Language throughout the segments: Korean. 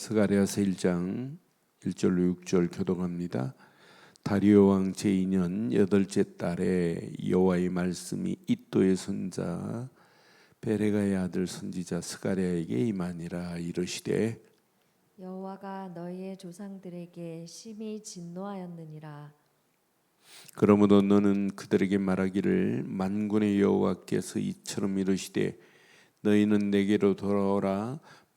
스가랴서 1장 1절로 6절 교독합니다. 다리오 왕 제2년 여덟째 달에 여호와의 말씀이 이또의 손자 베레가의 아들 선지자 스가랴에게 임하니라 이르시되 여호와가 너희의 조상들에게 심히 진노하였느니라 그러므로 너는 그들에게 말하기를 만군의 여호와께서 이처럼 이르시되 너희는 내게로 돌아오라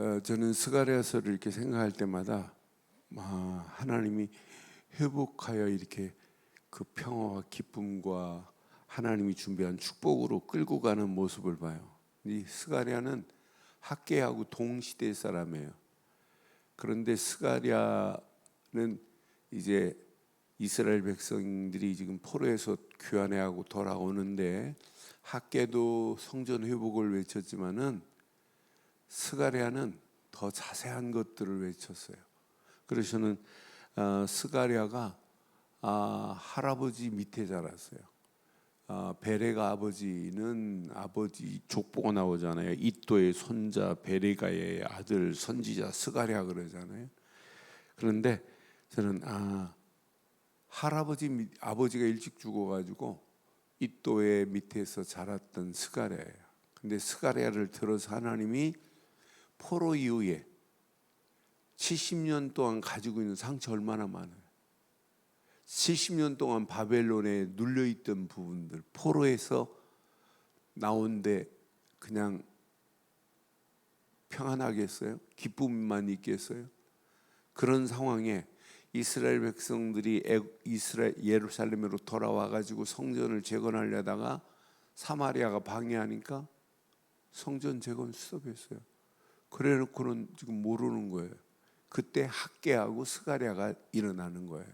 어, 저는 스가랴서를 이렇게 생각할 때마다 아, 하나님이 회복하여 이렇게 그 평화와 기쁨과 하나님이 준비한 축복으로 끌고 가는 모습을 봐요. 이 스가랴는 학계하고 동시대 사람이에요. 그런데 스가랴는 이제 이스라엘 백성들이 지금 포로에서 귀환해하고 돌아오는데 학계도 성전 회복을 외쳤지만은 스가랴는 더 자세한 것들을 외쳤어요. 그래서 저는 어, 스가랴가 아, 할아버지 밑에 자랐어요. 아, 베레가 아버지는 아버지 족보가 나오잖아요. 이또의 손자 베레가의 아들 선지자 스가랴 그러잖아요. 그런데 저는 아 할아버지 밑- 아버지가 일찍 죽어가지고 이또의 밑에서 자랐던 스가랴예요. 근데 스가랴를 들어서 하나님이 포로 이후에 70년 동안 가지고 있는 상처 얼마나 많아요. 70년 동안 바벨론에 눌려 있던 부분들 포로에서 나온데 그냥 평안하겠어요? 기쁨만 있겠어요? 그런 상황에 이스라엘 백성들이 애- 이스라엘 예루살렘으로 돌아와 가지고 성전을 재건하려다가 사마리아가 방해하니까 성전 재건 수습했어요. 그래 놓고는 지금 모르는 거예요. 그때 학계하고 스가랴가 일어나는 거예요.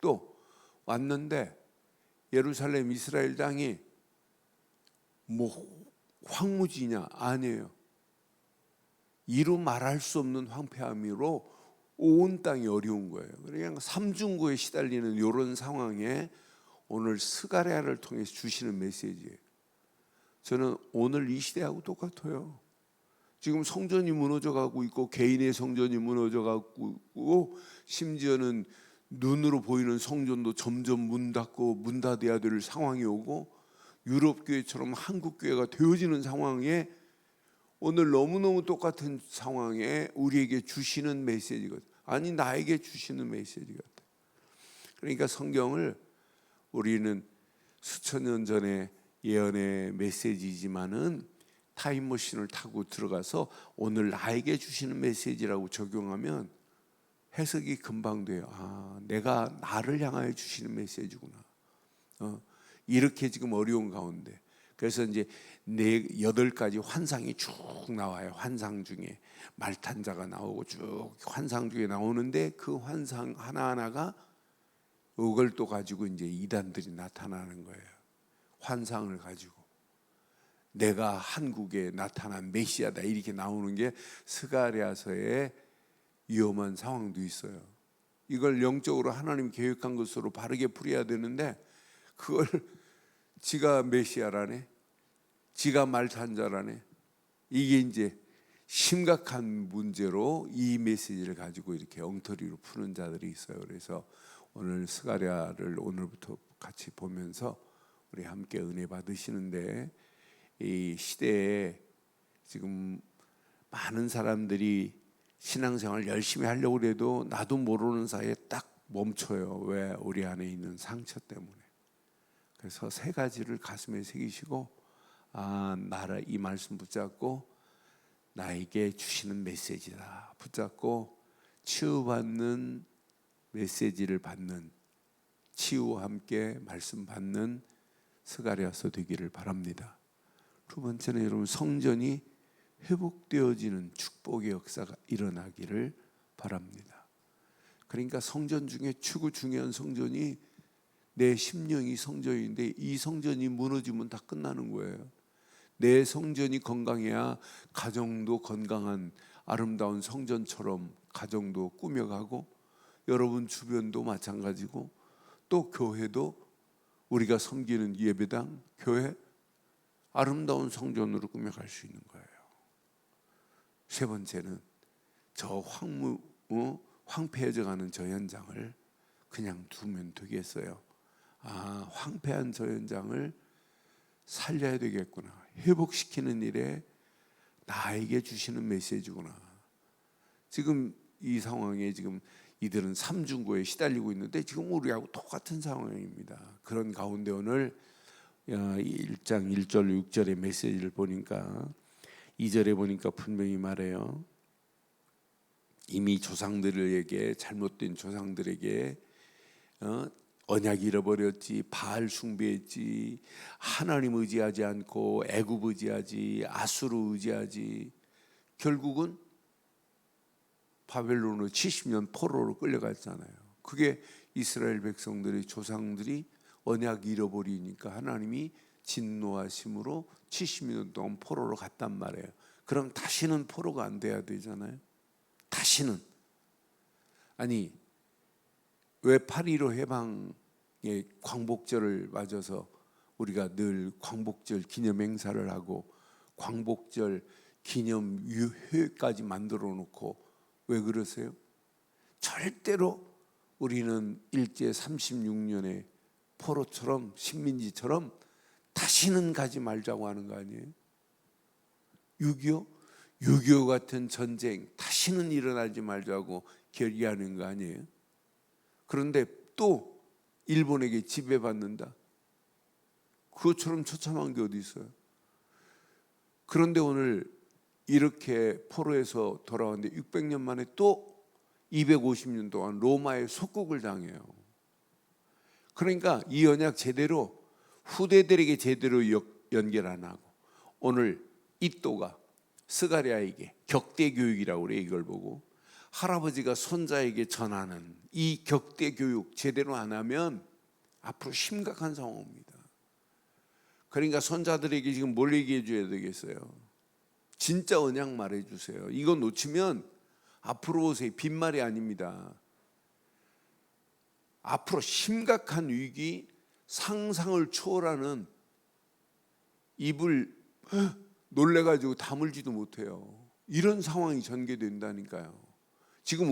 또 왔는데 예루살렘 이스라엘 땅이 뭐 황무지냐 아니에요. 이루 말할 수 없는 황폐함으로 온 땅이 어려운 거예요. 그냥 삼중고에 시달리는 이런 상황에 오늘 스가랴를 통해서 주시는 메시지예요. 저는 오늘 이 시대하고 똑같아요. 지금 성전이 무너져 가고 있고 개인의 성전이 무너져 가고 있고 심지어는 눈으로 보이는 성전도 점점 문 닫고 문 닫아야 될 상황이 오고 유럽 교회처럼 한국 교회가 되어지는 상황에 오늘 너무너무 똑같은 상황에 우리에게 주시는 메시지거든. 아니 나에게 주시는 메시지 같아. 그러니까 성경을 우리는 수천 년 전에 예언의 메시지지만은 타임머신을 타고 들어가서 오늘 나에게 주시는 메시지라고 적용하면 해석이 금방 돼요. 아, 내가 나를 향하여 주시는 메시지구나. 어, 이렇게 지금 어려운 가운데. 그래서 이제 네 여덟 가지 환상이 쭉 나와요. 환상 중에 말탄자가 나오고 쭉 환상 중에 나오는데 그 환상 하나 하나가 이걸 또 가지고 이제 이단들이 나타나는 거예요. 환상을 가지고 내가 한국에 나타난 메시아다 이렇게 나오는 게 스가랴서의 위험한 상황도 있어요. 이걸 영적으로 하나님 계획한 것으로 바르게 풀어야 되는데 그걸 지가 메시아라네. 지가 말탄자라네. 이게 이제 심각한 문제로 이 메시지를 가지고 이렇게 엉터리로 푸는 자들이 있어요. 그래서 오늘 스가랴를 오늘부터 같이 보면서 우리 함께 은혜 받으시는데 이 시대에 지금 많은 사람들이 신앙생활 열심히 하려고 해도 나도 모르는 사이에 딱 멈춰요. 왜 우리 안에 있는 상처 때문에. 그래서 세 가지를 가슴에 새기시고 아 나라 이 말씀 붙잡고 나에게 주시는 메시지다 붙잡고 치유받는 메시지를 받는 치유와 함께 말씀 받는 스가랴서 되기를 바랍니다. 두 번째는 여러분 성전이 회복되어지는 축복의 역사가 일어나기를 바랍니다. 그러니까 성전 중에 최고 중요한 성전이 내 심령이 성전인데 이 성전이 무너지면 다 끝나는 거예요. 내 성전이 건강해야 가정도 건강한 아름다운 성전처럼 가정도 꾸며가고 여러분 주변도 마찬가지고 또 교회도 우리가 섬기는 예배당, 교회 아름다운 성전으로 꾸며갈 수 있는 거예요. 세 번째는 저 황무 어? 황폐해져가는 저 현장을 그냥 두면 되겠어요. 아 황폐한 저 현장을 살려야 되겠구나. 회복시키는 일에 나에게 주시는 메시지구나. 지금 이 상황에 지금 이들은 삼중고에 시달리고 있는데 지금 우리하고 똑같은 상황입니다. 그런 가운데 오늘 1장 1절 6절의 메시지를 보니까 2절에 보니까 분명히 말해요. 이미 조상들에게 잘못된 조상들에게 어, 언약 잃어버렸지 바알 숭배했지 하나님 의지하지 않고 애굽 의지하지 아수르 의지하지 결국은 바벨론으로 70년 포로로 끌려갔잖아요. 그게 이스라엘 백성들의 조상들이 언약 잃어버리니까 하나님이 진노하심으로 70년 동안 포로로 갔단 말이에요. 그럼 다시는 포로가 안 돼야 되잖아요. 다시는 아니 왜8.15 해방의 광복절을 맞아서 우리가 늘 광복절 기념 행사를 하고 광복절 기념 유회까지 만들어 놓고 왜 그러세요? 절대로 우리는 일제 36년의 포로처럼 식민지처럼 다시는 가지 말자고 하는 거 아니에요? 6.25? 6.25 같은 전쟁 다시는 일어나지 말자고 결의하는 거 아니에요? 그런데 또 일본에게 지배받는다. 그것처럼 처참한 게 어디 있어요? 그런데 오늘 이렇게 포로에서 돌아왔는데 600년 만에 또 250년 동안 로마의 속국을 당해요. 그러니까 이 언약 제대로 후대들에게 제대로 연결 안 하고 오늘 이또가 스가랴에게 격대 교육이라고 그래 이걸 보고 할아버지가 손자에게 전하는 이 격대 교육 제대로 안 하면 앞으로 심각한 상황입니다. 그러니까 손자들에게 지금 뭘 얘기해 줘야 되겠어요? 진짜 언약 말해 주세요. 이거 놓치면 앞으로 오세요. 빈말이 아닙니다. 앞으로 심각한 위기, 상상을 초월하는 입을 놀래가지고 다물지도 못해요. 이런 상황이 전개된다니까요. 지금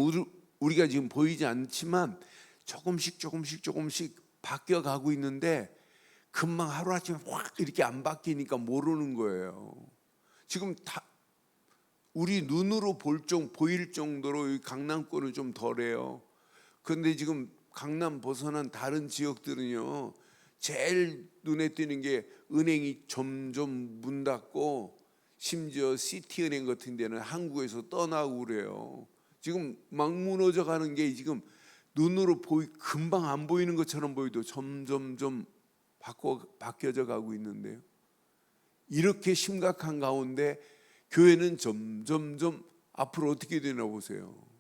우리가 지금 보이지 않지만 조금씩 조금씩 조금씩 바뀌어 가고 있는데 금방 하루아침에 확 이렇게 안 바뀌니까 모르는 거예요. 지금 다 우리 눈으로 볼 정, 보일 정도로 강남권은 좀 덜해요. 그런데 지금 강남 벗어난 다른 지역들은요. 제일 눈에 띄는 게 은행이 점점 문 닫고 심지어 시티은행 같은 데는 한국에서 떠나고 그래요. 지금 막 무너져 가는 게 지금 눈으로 보이 금방 안 보이는 것처럼 보이도 점점 점 바꿔 바뀌어져 가고 있는데요. 이렇게 심각한 가운데 교회는 점점 점 앞으로 어떻게 되나 보세요.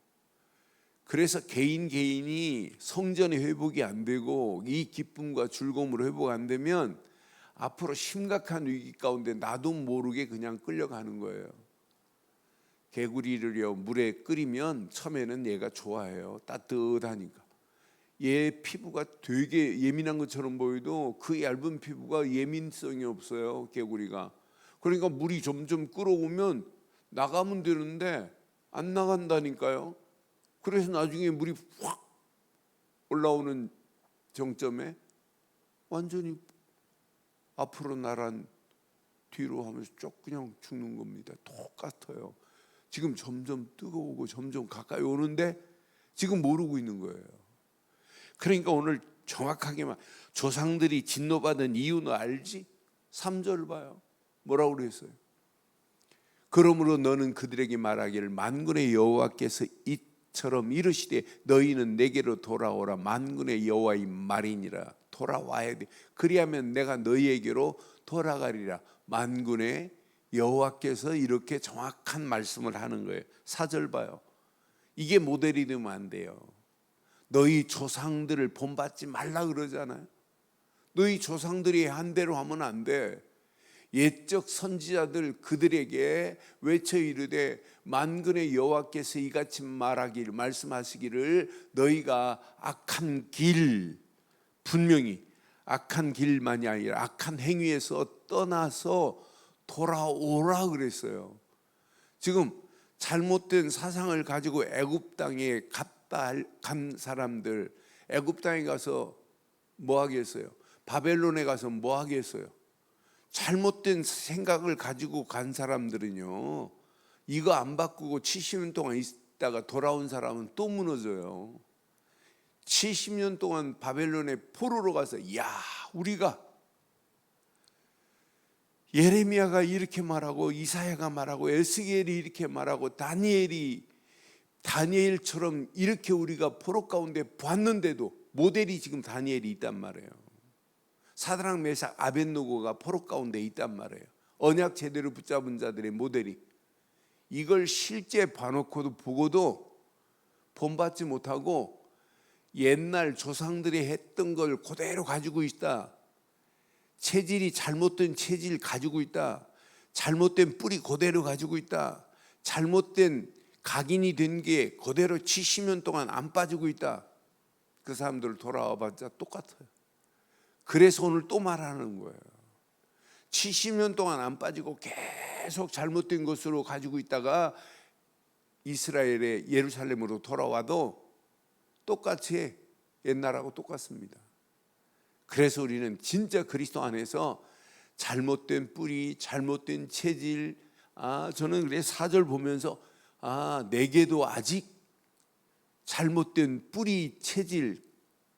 그래서 개인 개인이 성전의 회복이 안 되고 이 기쁨과 즐거움으로 회복 안 되면 앞으로 심각한 위기 가운데 나도 모르게 그냥 끌려가는 거예요. 개구리를요 물에 끓이면 처음에는 얘가 좋아해요. 따뜻하니까. 얘 피부가 되게 예민한 것처럼 보여도 그 얇은 피부가 예민성이 없어요. 개구리가. 그러니까 물이 점점 끓어오면 나가면 되는데 안 나간다니까요. 그래서 나중에 물이 확 올라오는 정점에 완전히 앞으로 나란 뒤로 하면서 쭉 그냥 죽는 겁니다. 똑같아요. 지금 점점 뜨거우고 점점 가까이 오는데 지금 모르고 있는 거예요. 그러니까 오늘 정확하게만 조상들이 진노받은 이유는 알지? 3절 봐요. 뭐라고 그랬어요? 그러므로 너는 그들에게 말하기를 만군의 여호와께서 이 처럼 이르시되 너희는 내게로 돌아오라. 만군의 여호와의 말이니라. 돌아와야 돼. 그리하면 내가 너희에게로 돌아가리라. 만군의 여호와께서 이렇게 정확한 말씀을 하는 거예요. 사절 봐요. 이게 모델이 되면 안 돼요. 너희 조상들을 본받지 말라 그러잖아요. 너희 조상들이 한 대로 하면 안돼 옛적 선지자들 그들에게 외쳐 이르되 만군의 여호와께서 이같이 말하기를 말씀하시기를 너희가 악한 길 분명히 악한 길만이 아니라 악한 행위에서 떠나서 돌아오라 그랬어요. 지금 잘못된 사상을 가지고 애굽 땅에 갔다 할- 간 사람들 애굽 땅에 가서 뭐 하겠어요? 바벨론에 가서 뭐 하겠어요? 잘못된 생각을 가지고 간 사람들은요. 이거 안 바꾸고 70년 동안 있다가 돌아온 사람은 또 무너져요. 70년 동안 바벨론에 포로로 가서 야, 우리가 예레미야가 이렇게 말하고 이사야가 말하고 에스겔이 이렇게 말하고 다니엘이 다니엘처럼 이렇게 우리가 포로 가운데 봤는데도 모델이 지금 다니엘이 있단 말이에요. 사드랑 메삭 아벤노고가 포로 가운데 있단 말이에요. 언약 제대로 붙잡은 자들의 모델이 이걸 실제 봐놓고도 보고도 본받지 못하고 옛날 조상들이 했던 걸 그대로 가지고 있다. 체질이 잘못된 체질 가지고 있다. 잘못된 뿌리 그대로 가지고 있다. 잘못된 각인이 된 게 그대로 70년 동안 안 빠지고 있다. 그 사람들 돌아와 봤자 똑같아요. 그래서 오늘 또 말하는 거예요. 70년 동안 안 빠지고 계속 잘못된 것으로 가지고 있다가 이스라엘의 예루살렘으로 돌아와도 똑같이 옛날하고 똑같습니다. 그래서 우리는 진짜 그리스도 안에서 잘못된 뿌리, 잘못된 체질, 아 저는 그래 사절 보면서 아 내게도 아직 잘못된 뿌리, 체질,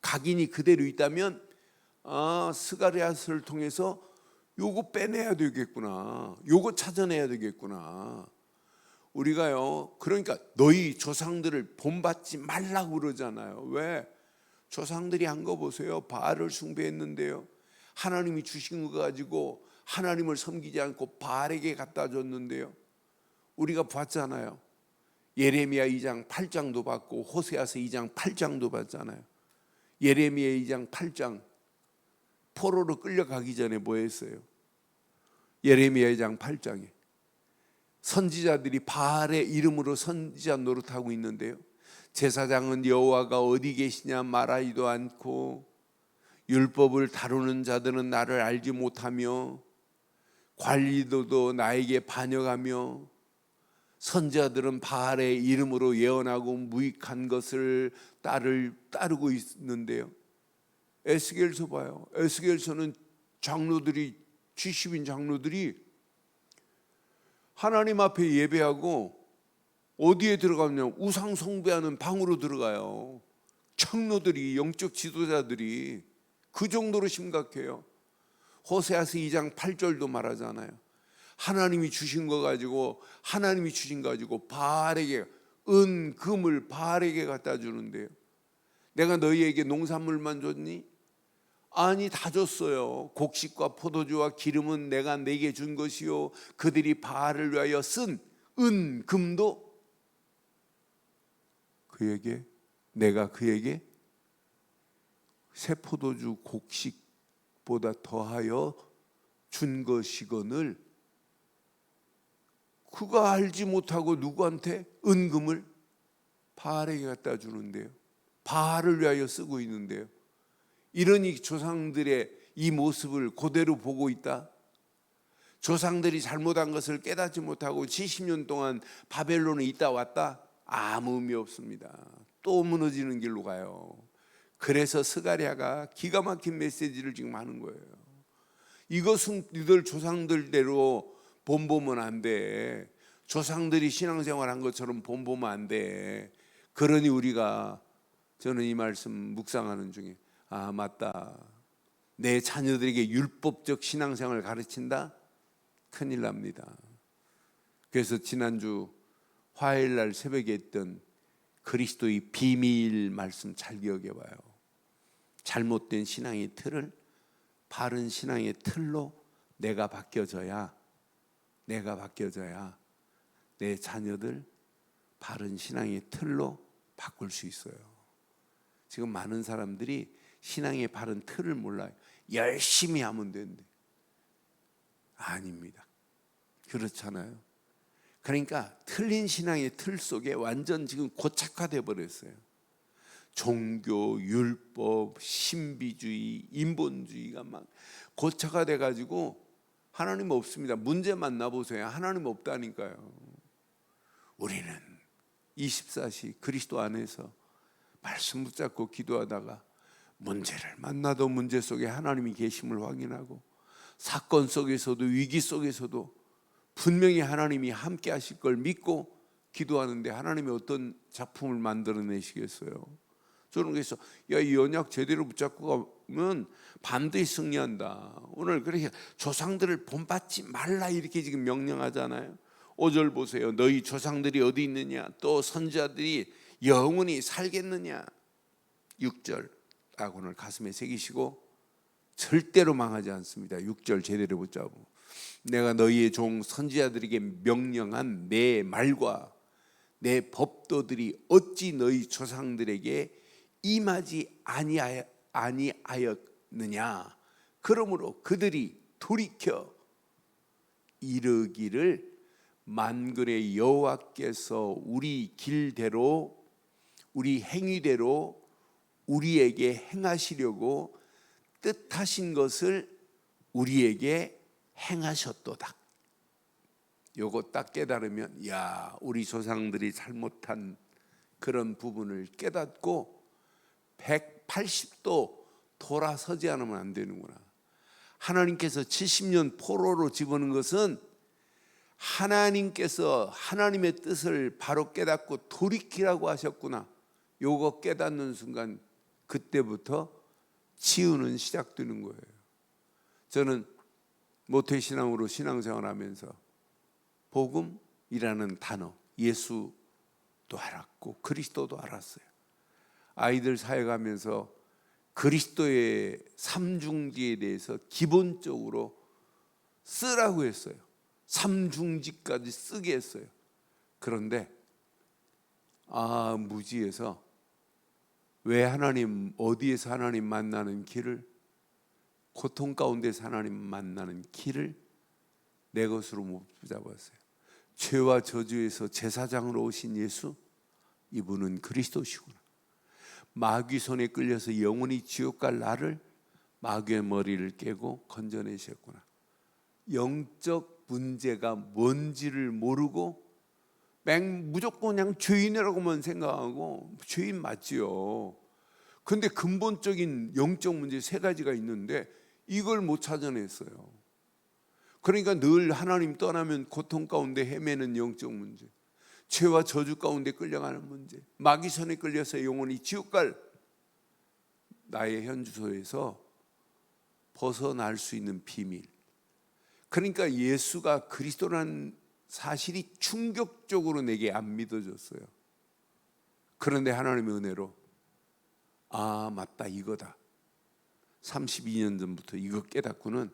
각인이 그대로 있다면 아 스가리아스를 통해서 요거 빼내야 되겠구나. 요거 찾아내야 되겠구나. 우리가요. 그러니까 너희 조상들을 본받지 말라고 그러잖아요. 왜? 조상들이 한 거 보세요. 바알을 숭배했는데요. 하나님이 주신 거 가지고 하나님을 섬기지 않고 바알에게 갖다 줬는데요. 우리가 봤잖아요. 예레미야 2장 8장도 봤고 호세아서 2장 8장도 봤잖아요. 예레미야 2장 8장 포로로 끌려가기 전에 뭐 했어요? 예레미야 2장 8장에 선지자들이 바알의 이름으로 선지자 노릇하고 있는데요. 제사장은 여호와가 어디 계시냐 말하지도 않고 율법을 다루는 자들은 나를 알지 못하며 관리도도 나에게 반역하며 선지자들은 바알의 이름으로 예언하고 무익한 것을 따를 따르고 있는데요. 에스겔서 봐요. 에스겔서는 장로들이 70인 장로들이 하나님 앞에 예배하고 어디에 들어가냐 우상 숭배하는 방으로 들어가요. 청노들이 영적 지도자들이 그 정도로 심각해요. 호세아서 2장 8절도 말하잖아요. 하나님이 주신 거 가지고 하나님이 주신 거 가지고 바알에게 은 금을 바알에게 갖다 주는데요. 내가 너희에게 농산물만 줬니? 아니 다 줬어요. 곡식과 포도주와 기름은 내가 내게 준 것이요. 그들이 바알을 위하여 쓴 은 금도 그에게 내가 그에게 새 포도주 곡식보다 더하여 준 것이거늘 그가 알지 못하고 누구한테 은금을 바알에게 갖다 주는데요. 바알을 위하여 쓰고 있는데요. 이러니 조상들의 이 모습을 그대로 보고 있다. 조상들이 잘못한 것을 깨닫지 못하고 70년 동안 바벨론에 있다 왔다. 아무 의미 없습니다. 또 무너지는 길로 가요. 그래서 스가랴가 기가 막힌 메시지를 지금 하는 거예요. 이것은 너들 조상들대로 본보면 안 돼. 조상들이 신앙생활한 것처럼 본보면 안 돼. 그러니 우리가 저는 이 말씀 묵상하는 중에 아 맞다. 내 자녀들에게 율법적 신앙생활을 가르친다? 큰일 납니다. 그래서 지난주 화요일 날 새벽에 했던 그리스도의 비밀 말씀 잘 기억해 봐요. 잘못된 신앙의 틀을 바른 신앙의 틀로 내가 바뀌어져야 내가 바뀌어져야 내 자녀들 바른 신앙의 틀로 바꿀 수 있어요. 지금 많은 사람들이 신앙의 바른 틀을 몰라요. 열심히 하면 된대. 아닙니다. 그렇잖아요. 그러니까 틀린 신앙의 틀 속에 완전 지금 고착화돼 버렸어요. 종교, 율법, 신비주의, 인본주의가 막 고착화돼 가지고 하나님 없습니다. 문제 만나 보세요. 하나님 없다니까요. 우리는 24시 그리스도 안에서 말씀 붙잡고 기도하다가 문제를 만나도 문제 속에 하나님이 계심을 확인하고 사건 속에서도 위기 속에서도 분명히 하나님이 함께 하실 걸 믿고 기도하는데 하나님이 어떤 작품을 만들어내시겠어요? 저는 그래서 야 이 언약 제대로 붙잡고 가면 반드시 승리한다. 오늘 그렇게 조상들을 본받지 말라 이렇게 지금 명령하잖아요. 5절 보세요. 너희 조상들이 어디 있느냐? 또 선지자들이 영원히 살겠느냐? 6절 딱 오늘 가슴에 새기시고 절대로 망하지 않습니다. 6절 제대로 붙잡고 내가 너희의 종 선지자들에게 명령한 내 말과 내 법도들이 어찌 너희 조상들에게 임하지 아니하여, 아니하였느냐 그러므로 그들이 돌이켜 이르기를 만군의 여호와께서 우리 길대로 우리 행위대로 우리에게 행하시려고 뜻하신 것을 우리에게 행하셨도다. 요거 딱 깨달으면 야 우리 조상들이 잘못한 그런 부분을 깨닫고 180도 돌아서지 않으면 안 되는구나. 하나님께서 70년 포로로 집어넣은 것은 하나님께서 하나님의 뜻을 바로 깨닫고 돌이키라고 하셨구나. 요거 깨닫는 순간 그때부터 치유는 시작되는 거예요. 저는 모태신앙으로 신앙생활하면서 복음이라는 단어, 예수도 알았고 그리스도도 알았어요. 아이들 사역하면서 그리스도의 삼중지에 대해서 기본적으로 쓰라고 했어요. 삼중지까지 쓰게 했어요. 그런데 아 무지에서 왜 하나님 어디에서 하나님 만나는 길을 고통 가운데서 하나님 만나는 길을 내 것으로 못 붙잡았어요. 죄와 저주에서 제사장으로 오신 예수 이분은 그리스도시구나. 마귀 손에 끌려서 영원히 지옥 갈 나를 마귀의 머리를 깨고 건져내셨구나. 영적 문제가 뭔지를 모르고 맹 무조건 그냥 죄인이라고만 생각하고 죄인 맞지요. 근데 근본적인 영적 문제 세 가지가 있는데 이걸 못 찾아냈어요. 그러니까 늘 하나님 떠나면 고통 가운데 헤매는 영적 문제, 죄와 저주 가운데 끌려가는 문제, 마귀 손에 끌려서 영원히 지옥 갈 나의 현 주소에서 벗어날 수 있는 비밀. 그러니까 예수가 그리스도라는 사실이 충격적으로 내게 안 믿어졌어요. 그런데 하나님의 은혜로 아 맞다 이거다. 32년 전부터 이거 깨닫고는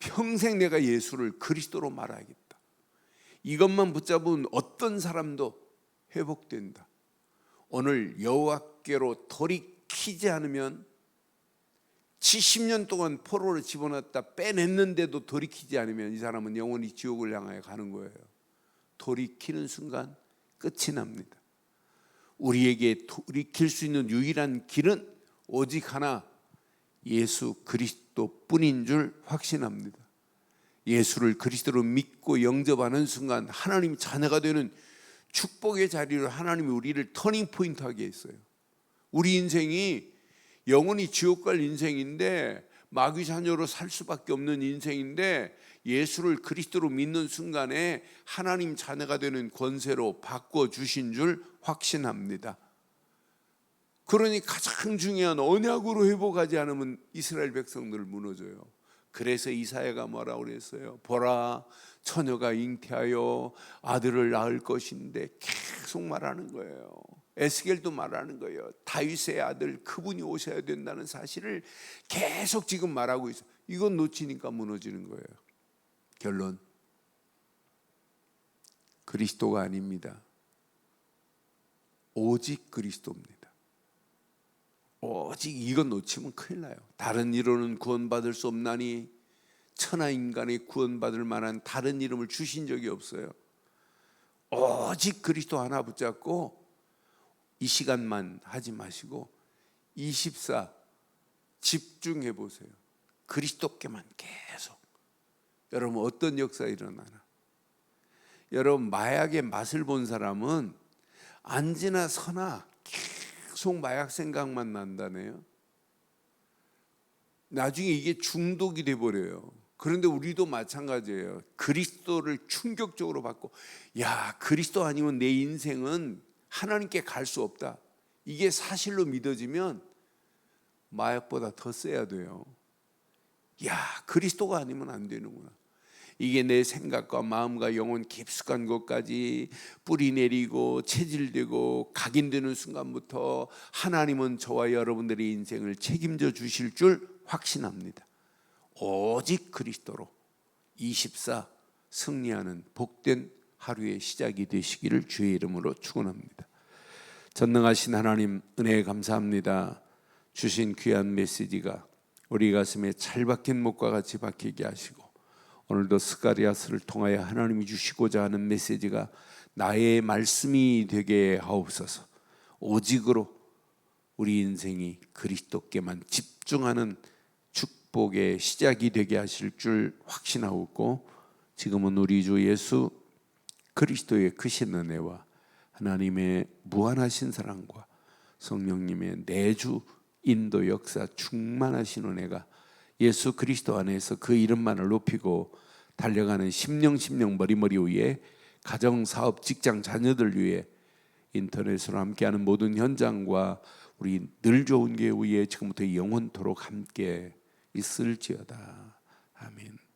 평생 내가 예수를 그리스도로 말하겠다. 이것만 붙잡은 어떤 사람도 회복된다. 오늘 여호와께로 돌이 키지 않으면 70년 동안 포로를 집어넣었다 빼냈는데도 돌이키지 않으면 이 사람은 영원히 지옥을 향하여 가는 거예요. 돌이키는 순간 끝이 납니다. 우리에게 돌이킬 수 있는 유일한 길은 오직 하나 예수 그리스도 뿐인 줄 확신합니다. 예수를 그리스도로 믿고 영접하는 순간 하나님 자녀가 되는 축복의 자리로 하나님이 우리를 터닝 포인트 하게 했어요. 우리 인생이 영원히 지옥 갈 인생인데 마귀 자녀로 살 수밖에 없는 인생인데 예수를 그리스도로 믿는 순간에 하나님 자녀가 되는 권세로 바꿔 주신 줄 확신합니다. 그러니 가장 중요한 언약으로 회복하지 않으면 이스라엘 백성들 무너져요. 그래서 이사야가 뭐라고 그랬어요? 보라 처녀가 잉태하여 아들을 낳을 것인데 계속 말하는 거예요. 에스겔도 말하는 거예요. 다윗의 아들 그분이 오셔야 된다는 사실을 계속 지금 말하고 있어요. 이건 놓치니까 무너지는 거예요. 결론 그리스도가 아닙니다. 오직 그리스도입니다. 오직 이건 놓치면 큰일 나요. 다른 이로는 구원받을 수 없나니 천하 인간이 구원받을 만한 다른 이름을 주신 적이 없어요. 오직 그리스도 하나 붙잡고 이 시간만 하지 마시고 24 집중해 보세요. 그리스도께만 계속. 여러분 어떤 역사 일어나나? 여러분 마약의 맛을 본 사람은 안지나 서나 계속 마약 생각만 난다네요. 나중에 이게 중독이 돼 버려요. 그런데 우리도 마찬가지예요. 그리스도를 충격적으로 받고 야, 그리스도 아니면 내 인생은 하나님께 갈 수 없다. 이게 사실로 믿어지면 마약보다 더 세야 돼요. 야, 그리스도가 아니면 안 되는구나. 이게 내 생각과 마음과 영혼 깊숙한 곳까지 뿌리 내리고 체질되고 각인되는 순간부터 하나님은 저와 여러분들의 인생을 책임져 주실 줄 확신합니다. 오직 그리스도로 24 승리하는 복된 하루의 시작이 되시기를 주의 이름으로 축원합니다. 전능하신 하나님 은혜에 감사합니다. 주신 귀한 메시지가 우리 가슴에 잘 박힌 목과 같이 박히게 하시고 오늘도 스가리아스를 통하여 하나님이 주시고자 하는 메시지가 나의 말씀이 되게 하옵소서. 오직으로 우리 인생이 그리스도께만 집중하는 축복의 시작이 되게 하실 줄 확신하고 지금은 우리 주 예수 그리스도의 크신 은혜와 하나님의 무한하신 사랑과 성령님의 내주 인도 역사 충만하신 은혜가 예수 그리스도 안에서 그 이름만을 높이고 달려가는 심령 심령 머리머리 위에 가정 사업 직장 자녀들 위해 인터넷으로 함께하는 모든 현장과 우리 늘 좋은 교회 위에 지금부터 영원토록 함께 있을지어다 아멘.